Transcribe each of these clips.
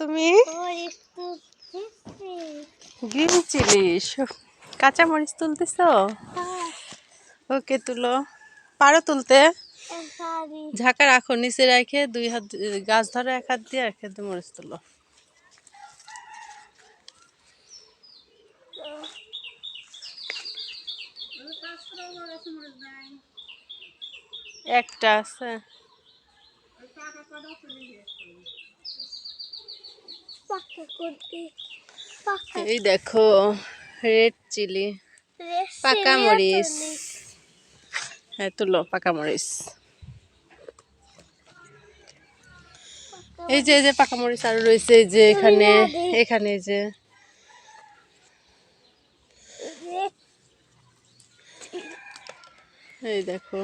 তুমি। Green chilli কাঁচা মরিচ তুলতেছ? হ্যাঁ। ওকে তুলো। পারো তুলতে? ঝাঁকা রাখো নিচে রেখে দুই হাত গাছ ধরে এক হাত দিয়ে এক হাত দিয়ে মরিচ তুলো। একটা আছে। এই দেখো রেড চিলি পাকা মরিচ। হ্যাঁ তুলো পাকা মরিচ। এই যে এই যে পাকা মরিচ আরও রয়েছে এই যে এখানে এখানে এই যে। এই দেখো।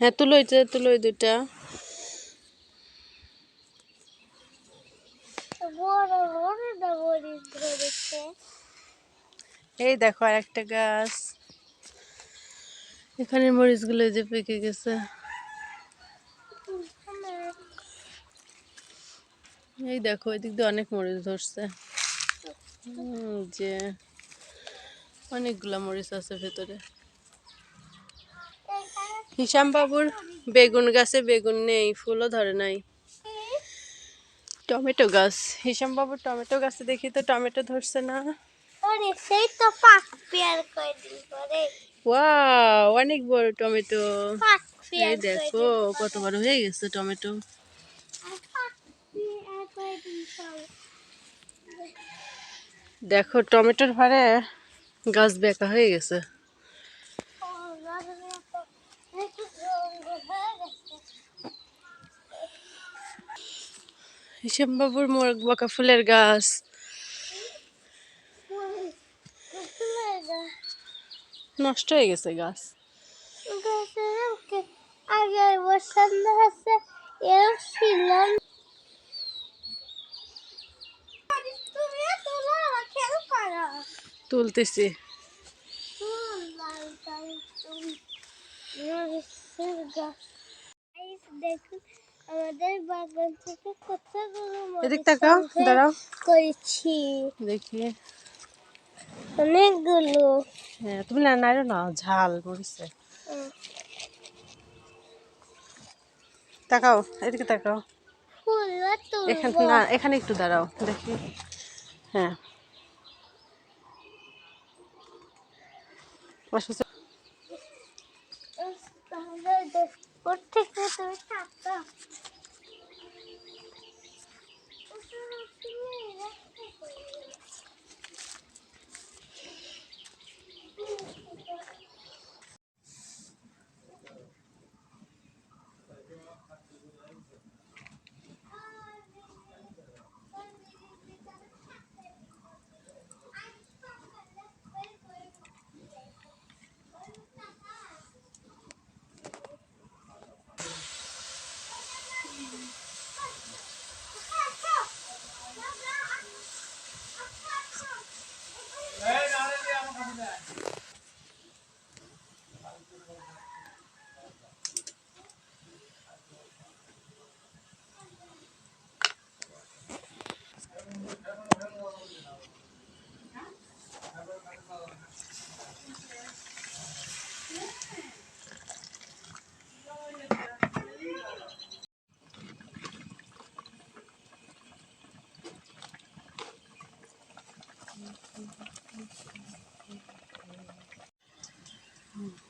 হ্যাঁ তুলো এই যে তুলো এই দুটা বড় বড় না মরিচ ধরেছে এই দেখো আর একটা গাছ। এখানে মরিচগুলো এই যে পেকে গেছে। এই দেখো, এদিক দিয়ে অনেক মরিচ ধরছে। যে অনেকগুলা মরিচ আছে ভেতরে। হিসাম বাবুর বেগুন গাছে বেগুন নেই, ফুলও ধরে নাই। টমেটো গাছ হিসাম বাবুর টমেটো গাছে দেখি তো টমেটো ধরছে না। সেই তো পাক পেয়ার করে দিল করে ওয়াও অনেক বড় টমেটো। এই দেখো কত বড় হয়ে গেছে টমেটো। দেখো টমেটোর ভারে গাছ বেঁকা হয়ে গেছে ও গাছগুলো তো একটু জঙ্গল হয়ে গেছে হিসাম বাবুর মোরগ বাঁকা ফুলের গাছ। নষ্ট হয়ে গেছে গাছ। আগের বসন্ত হচ্ছে এর ছিলাম তুলতেছি দেখুন এদিক তাকাও দাঁড়াও। করেছি। দেখি। অনেকগুলো। হ্যাঁ তুমি না নাড়ো না ঝাল মরিছে তাকাও এদিকে তাকাও। এখানে না এখানে একটু দাঁড়াও দেখি। হ্যাঁ। ওর থেকে তুমি থাকতো Mm.